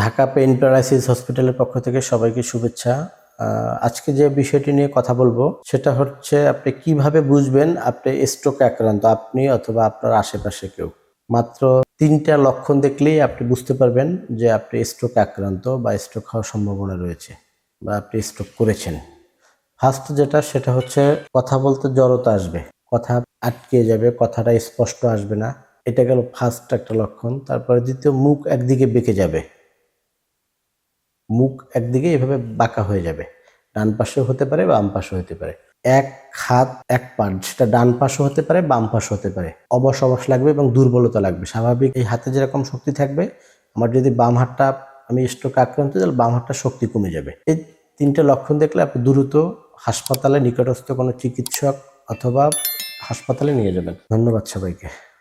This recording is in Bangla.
ঢাকা পেইন প্যারালাইসিস হসপিটালের পক্ষ থেকে সবাইকে শুভেচ্ছা। আজকে যে বিষয়টি নিয়ে কথা বলব, সেটা হচ্ছে আপনি কীভাবে বুঝবেন আপনি স্ট্রোকে আক্রান্ত, আপনি অথবা আপনার আশেপাশে কেউ? মাত্র তিনটা লক্ষণ দেখলেই আপনি বুঝতে পারবেন যে আপনি স্ট্রোকে আক্রান্ত বা স্ট্রোক হওয়ার সম্ভাবনা রয়েছে বা আপনি স্ট্রোক করেছেন। ফার্স্ট যেটা, সেটা হচ্ছে কথা বলতে জড়তা আসবে, কথা আটকে যাবে, কথাটা স্পষ্ট আসবে না। এটা গেল ফার্স্ট একটা লক্ষণ, তারপরে দ্বিতীয় মুখ একদিকে বেঁকে যাবে। মুখ একদিকে এভাবে বাঁকা হয়ে যাবে। ডান পাশে হতে পারে, বাম পাশে হতে পারে। এক হাত, এক পাট সেটা ডান পাশে হতে পারে, বাম পাশে হতে পারে। অবশ অবশ লাগবে এবং দুর্বলতা লাগবে। স্বাভাবিক এই হাতে যেরকম শক্তি থাকবে, আমার যদি বাম হাতটা আমি স্ট্রোকে আক্রান্ত, তাহলে বাম হাতটা শক্তি কমে যাবে। এই তিনটে লক্ষণ দেখলে আপনি দ্রুত হাসপাতালে নিকটস্থ কোনো চিকিৎসক অথবা হাসপাতালে নিয়ে যাবেন। ধন্যবাদ সবাইকে।